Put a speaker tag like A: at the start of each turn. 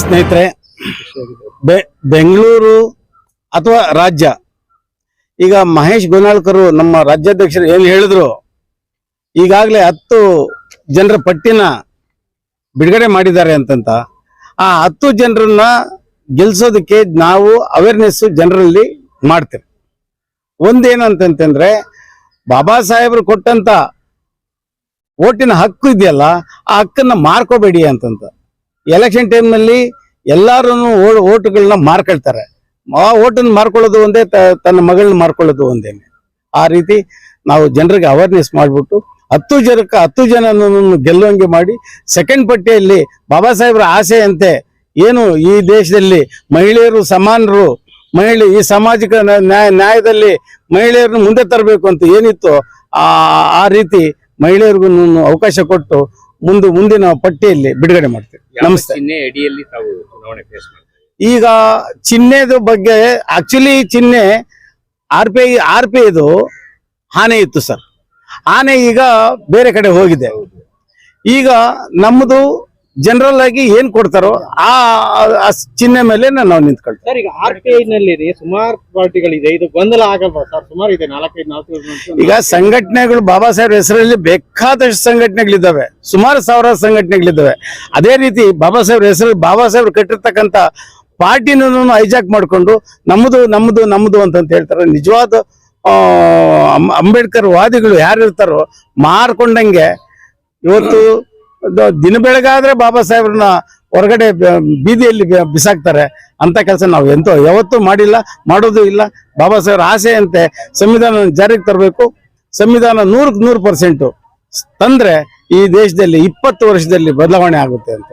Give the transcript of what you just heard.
A: ಸ್ನೇಹಿತರೆ ಬೆಂಗಳೂರು ಅಥವಾ ರಾಜ್ಯ? ಈಗ ಮಹೇಶ್ ಗೋನಾಳ್ಕರು ನಮ್ಮ ರಾಜ್ಯಾಧ್ಯಕ್ಷರು ಏನು ಹೇಳಿದ್ರು, ಈಗಾಗಲೇ ಹತ್ತು ಜನರ ಪಟ್ಟಿನ ಬಿಡುಗಡೆ ಮಾಡಿದ್ದಾರೆ ಅಂತಂತ. ಆ ಹತ್ತು ಜನರನ್ನ ಗೆಲ್ಸೋದಕ್ಕೆ ನಾವು ಅವೇರ್ನೆಸ್ ಜನರಲ್ಲಿ ಮಾಡ್ತೇವೆ. ಒಂದೇನಂತಂತಂದ್ರೆ ಬಾಬಾ ಸಾಹೇಬರು ಕೊಟ್ಟಂತ ಓಟಿನ ಹಕ್ಕು ಇದೆಯಲ್ಲ, ಆ ಹಕ್ಕನ್ನ ಮಾರ್ಕೋಬೇಡಿ ಅಂತಂತ. ಎಲೆಕ್ಷನ್ ಟೈಮ್ನಲ್ಲಿ ಎಲ್ಲಾರು ಓಟುಗಳನ್ನ ಮಾರ್ಕೊಳ್ತಾರೆ. ಆ ಓಟನ್ನು ಮಾರ್ಕೊಳ್ಳೋದು ಒಂದೇ ತನ್ನ ಮಗಳನ್ನ ಮಾರ್ಕೊಳ್ಳೋದು ಒಂದೇನೆ. ಆ ರೀತಿ ನಾವು ಜನರಿಗೆ ಅವೇರ್ನೆಸ್ ಮಾಡಿಬಿಟ್ಟು ಹತ್ತು ಜನಕ್ಕೆ ಹತ್ತು ಜನನನ್ನು ಗೆಲ್ಲುವಂಗೆ ಮಾಡಿ ಸೆಕೆಂಡ್ ಪಟ್ಟಿಯಲ್ಲಿ ಬಾಬಾ ಸಾಹೇಬ್ರ ಆಸೆಯಂತೆ ಏನು ಈ ದೇಶದಲ್ಲಿ ಮಹಿಳೆಯರು ಸಮಾನರು ಮಹಿಳೆ ಈ ಸಾಮಾಜಿಕ ನ್ಯಾಯ ನ್ಯಾಯದಲ್ಲಿ ಮಹಿಳೆಯರನ್ನು ಮುಂದೆ ತರಬೇಕು ಅಂತ ಏನಿತ್ತು ಆ ರೀತಿ ಮಹಿಳೆಯರಿಗೂ ಅವಕಾಶ ಕೊಟ್ಟು ಮುಂದೆ ಮುಂದಿನ ಪಟ್ಟಿಯಲ್ಲಿ ಬಿಡುಗಡೆ ಮಾಡ್ತೀವಿ. ನಮಸ್ತೆ.
B: ಚಿಹ್ನೆ ಅಡಿಯಲ್ಲಿ ತಾವು ಚುನಾವಣೆ ಫೇಸ್ ಮಾಡ್ತಾರೆ?
A: ಈಗ ಚಿಹ್ನೆದ ಬಗ್ಗೆ ಆಕ್ಚುಲಿ ಚಿಹ್ನೆ R P I R P ಐದು ಆನೆ ಇತ್ತು ಸರ್. ಆನೆ ಈಗ ಬೇರೆ ಕಡೆ ಹೋಗಿದೆ. ಈಗ ನಮ್ಮದು ಜನರಲ್ ಆಗಿ ಏನ್ ಕೊಡ್ತಾರೋ ಆ ಚಿಹ್ನೆ ಮೇಲೆ ನಾವು ನಿಂತ್ಕೊಳ್ತೀವಿ.
C: ಸರ್ ಈಗ ಆರ್ ಪಿ ಐ ನಲ್ಲಿ ಸುಮಾರು ಪಾರ್ಟಿಗಳಿದೆ ಇದು ಗೊಂದಲ ಆಗಲ್ವಾ ಸರ್? ಸುಮಾರು ಇದೆ ನಾಲ್ಕೈದು ನಾಲ್ಕು
A: ಈಗ ಸಂಘಟನೆಗಳು ಬಾಬಾ ಸಾಹೇಬ್ ಹೆಸರಲ್ಲಿ ಬೇಕಾದಷ್ಟು ಸಂಘಟನೆಗಳಿದ್ದಾವೆ ಸುಮಾರು ಸಾವಿರ ಸಂಘಟನೆಗಳಿದ್ದಾವೆ. ಅದೇ ರೀತಿ ಬಾಬಾ ಸಾಹೇಬ್ ಹೆಸರಲ್ಲಿ ಬಾಬಾ ಸಾಹೇಬ್ರು ಕಟ್ಟಿರ್ತಕ್ಕಂಥ ಪಾರ್ಟಿನೂ ಹೈಜಾಕ್ ಮಾಡಿಕೊಂಡು ನಮ್ಮದು ನಮ್ಮದು ನಮ್ಮದು ಅಂತಂತ ಹೇಳ್ತಾರೆ. ನಿಜವಾದ ಅಂಬೇಡ್ಕರ್ ವಾದಿಗಳು ಯಾರು ಇರ್ತಾರೋ ಮಾರ್ಕೊಂಡಂಗೆ ಇವತ್ತು ದಿನ ಬೆಳಗಾದ್ರೆ ಬಾಬಾ ಸಾಹೇಬ್ರನ್ನ ಹೊರಗಡೆ ಬೀದಿಯಲ್ಲಿ ಬಿಸಾಕ್ತಾರೆ. ಅಂತ ಕೆಲಸ ನಾವು ಎಂತ, ಯಾವತ್ತೂ ಮಾಡಿಲ್ಲ, ಮಾಡೋದು ಇಲ್ಲ. ಬಾಬಾ ಸಾಹೇಬ್ರ ಆಸೆಯಂತೆ ಸಂವಿಧಾನ ಜಾರಿಗೆ ತರಬೇಕು. ಸಂವಿಧಾನ ನೂರಕ್ಕೆ ನೂರು ಪರ್ಸೆಂಟು ತಂದ್ರೆ ಈ ದೇಶದಲ್ಲಿ ಇಪ್ಪತ್ತು ವರ್ಷದಲ್ಲಿ ಬದಲಾವಣೆ ಆಗುತ್ತೆ ಅಂತ.